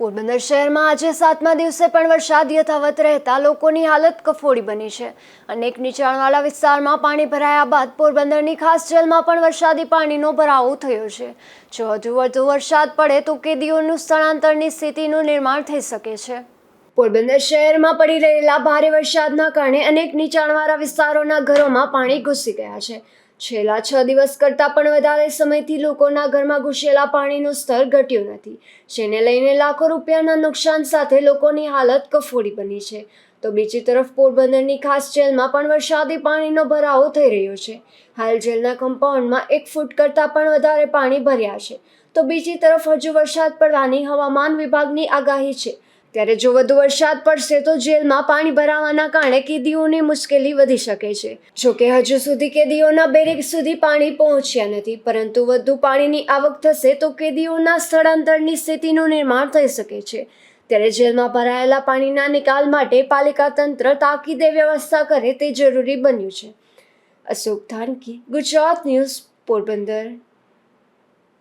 પોરબંદર શહેરમાં આજે સાતમા દિવસે પણ વરસાદ યથાવત રહેતા લોકોની હાલત કફોડી બની છે. અનેક નીચાણવાળા વિસ્તારમાં પાણી ભરાયા બાદ પોરબંદરની ખાસ જેલમાં પણ વરસાદી પાણીનો ભરાવો થયો છે. જો વધુ વધુ વરસાદ પડે તો કેદીઓનું સ્થળાંતરની સ્થિતિનું નિર્માણ થઈ શકે છે. પોરબંદર શહેરમાં પડી રહેલા ભારે વરસાદના કારણે અનેક નીચાણવાળા વિસ્તારોના ઘરોમાં પાણી ઘૂસી ગયા છે. છેલ્લા છ દિવસ કરતાં પણ વધારે સમયથી લોકોના ઘરમાં ઘૂસેલા પાણીનું સ્તર ઘટ્યું નથી, જેને લઈને લાખો રૂપિયાના નુકસાન સાથે લોકોની હાલત કફોડી બની છે. તો બીજી તરફ પોરબંદરની ખાસ જેલમાં પણ વરસાદી પાણીનો ભરાવો થઈ રહ્યો છે. હાલ જેલના કમ્પાઉન્ડમાં એક ફૂટ કરતાં પણ વધારે પાણી ભર્યા છે. તો બીજી તરફ હજુ વરસાદ પડવાની હવામાન વિભાગની આગાહી છે. ત્યારે જો વધુ વરસાદ પડશે તો જેલમાં પાણી ભરાવાના કારણે કેદીઓની મુશ્કેલી વધી શકે છે. જોકે હજુ સુધી કેદીઓના બેરેક સુધી પાણી પહોંચ્યા નથી, પરંતુ વધુ પાણીની આવક થશે તો કેદીઓના સ્થળાંતરની સ્થિતિનું નિર્માણ થઈ શકે છે. ત્યારે જેલમાં ભરાયેલા પાણીના નિકાલ માટે પાલિકા તંત્ર તાકીદે વ્યવસ્થા કરે તે જરૂરી બન્યું છે. અશોક ધાનકી ગુજરાત ન્યૂઝ પોરબંદર.